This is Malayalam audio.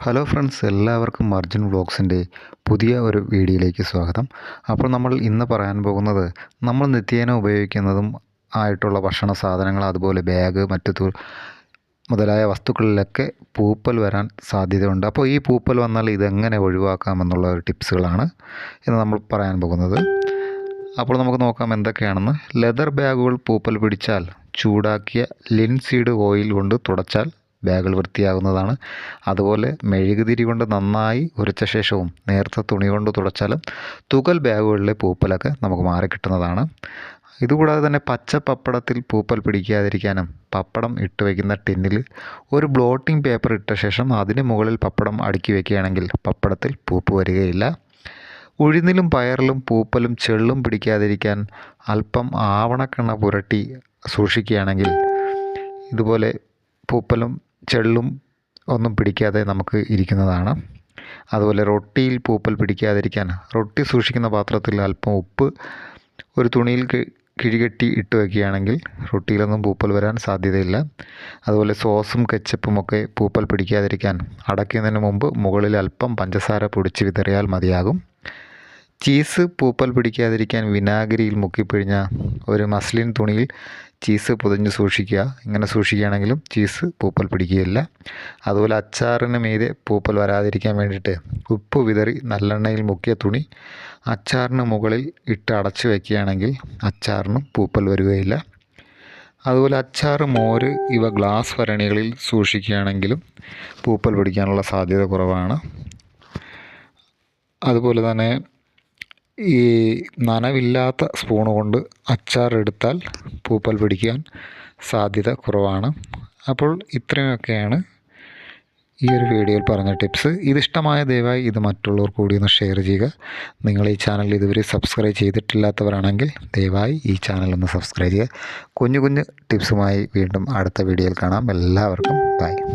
ഹലോ ഫ്രണ്ട്സ് എല്ലാവർക്കും അർജുൻ വ്ളോഗ്സിന്റെ പുതിയ ഒരു വീഡിയോയിലേക്ക് സ്വാഗതം. അപ്പോൾ നമ്മൾ ഇന്ന് പറയാൻ പോകുന്നത് നമ്മൾ നിത്യേന ഉപയോഗിക്കുന്നതും ആയിട്ടുള്ള ഭക്ഷണ സാധനങ്ങൾ അതുപോലെ ബാഗ് മറ്റു മുതലായ വസ്തുക്കളിലൊക്കെ പൂപ്പൽ വരാൻ സാധ്യതയുണ്ട്. അപ്പോൾ ഈ പൂപ്പൽ വന്നാൽ ഇതെങ്ങനെ ഒഴിവാക്കാമെന്നുള്ള ഒരു ടിപ്സുകളാണ് ഇന്ന് നമ്മൾ പറയാൻ പോകുന്നത്. അപ്പോൾ നമുക്ക് നോക്കാം എന്തൊക്കെയാണെന്ന്. ലെതർ ബാഗുകൾ പൂപ്പൽ പിടിച്ചാൽ ചൂടാക്കിയ ലിൻസീഡ് ഓയിൽ കൊണ്ട് തുടച്ചാൽ ബാഗുകൾ വൃത്തിയാകുന്നതാണ്. അതുപോലെ മെഴുകുതിരി കൊണ്ട് നന്നായി ഉരച്ച ശേഷവും നേർത്ത തുണി കൊണ്ട് തുടച്ചാലും തുകൽ ബാഗുകളിലെ പൂപ്പലൊക്കെ നമുക്ക് മാറിക്കിട്ടുന്നതാണ് ഇതുകൂടാതെ തന്നെ പച്ച പപ്പടത്തിൽ പൂപ്പൽ പിടിക്കാതിരിക്കാനും പപ്പടം ഇട്ട് വയ്ക്കുന്ന ടിന്നിൽ ഒരു ബ്ലോട്ടിംഗ് പേപ്പർ ഇട്ട ശേഷം അതിന് മുകളിൽ പപ്പടം അടുക്കി വയ്ക്കുകയാണെങ്കിൽ പപ്പടത്തിൽ പൂപ്പ് വരികയില്ല. ഉഴുന്നിലും പയറിലും പൂപ്പലും ചെള്ളും പിടിക്കാതിരിക്കാൻ അല്പം ആവണക്കെണ്ണ പുരട്ടി സൂക്ഷിക്കുകയാണെങ്കിൽ ഇതുപോലെ പൂപ്പലും ചെള്ളും ഒന്നും പിടിക്കാതെ നമുക്ക് ഇരിക്കുന്നതാണ്. അതുപോലെ റൊട്ടിയിൽ പൂപ്പൽ പിടിക്കാതിരിക്കാൻ റൊട്ടി സൂക്ഷിക്കുന്ന പാത്രത്തിൽ അല്പം ഉപ്പ് ഒരു തുണിയിൽ കിഴികെട്ടി ഇട്ട് വയ്ക്കുകയാണെങ്കിൽ റൊട്ടിയിലൊന്നും പൂപ്പൽ വരാൻ സാധ്യതയില്ല. അതുപോലെ സോസും കെച്ചപ്പും ഒക്കെ പൂപ്പൽ പിടിക്കാതിരിക്കാൻ അടയ്ക്കുന്നതിന് മുമ്പ് മുകളിൽ അല്പം പഞ്ചസാര പൊടിച്ച് വിതറിയാൽ മതിയാകും. ചീസ് പൂപ്പൽ പിടിക്കാതിരിക്കാൻ വിനാഗിരിയിൽ മുക്കിപ്പിഴിഞ്ഞ ഒരു മസ്ലിൻ തുണിയിൽ ചീസ് പൊതിഞ്ഞ് സൂക്ഷിക്കുക. ഇങ്ങനെ സൂക്ഷിക്കുകയാണെങ്കിലും ചീസ് പൂപ്പൽ പിടിക്കുകയില്ല. അതുപോലെ അച്ചാറിന് മീതെ പൂപ്പൽ വരാതിരിക്കാൻ വേണ്ടിയിട്ട് ഉപ്പ് വിതറി നല്ലെണ്ണയിൽ മുക്കിയ തുണി അച്ചാറിന് മുകളിൽ ഇട്ട് അടച്ചു വയ്ക്കുകയാണെങ്കിൽ അച്ചാറിനും പൂപ്പൽ വരികയില്ല. അതുപോലെ അച്ചാർ മോര് ഇവ ഗ്ലാസ് ഭരണികളിൽ സൂക്ഷിക്കുകയാണെങ്കിലും പൂപ്പൽ പിടിക്കാനുള്ള സാധ്യത കുറവാണ്. അതുപോലെ തന്നെ ഈ നനവില്ലാത്ത സ്പൂൺ കൊണ്ട് അച്ചാർ എടുത്താൽ പൂപ്പൽ പിടിക്കാൻ സാധ്യത കുറവാണ്. അപ്പോൾ ഇത്രയൊക്കെയാണ് ഈ ഒരു വീഡിയോയിൽ പറഞ്ഞ ടിപ്സ്. ഇതിഷ്ടമായ ദയവായി ഇത് മറ്റുള്ളവർ കൂടി ഒന്ന് ഷെയർ ചെയ്യുക. നിങ്ങൾ ഈ ചാനൽ ഇതുവരെ സബ്സ്ക്രൈബ് ചെയ്തിട്ടില്ലാത്തവരാണെങ്കിൽ ദയവായി ഈ ചാനൽ ഒന്ന് സബ്സ്ക്രൈബ് ചെയ്യുക. കുഞ്ഞു കുഞ്ഞു ടിപ്സുമായി വീണ്ടും അടുത്ത വീഡിയോയിൽ കാണാം. എല്ലാവർക്കും ബൈ.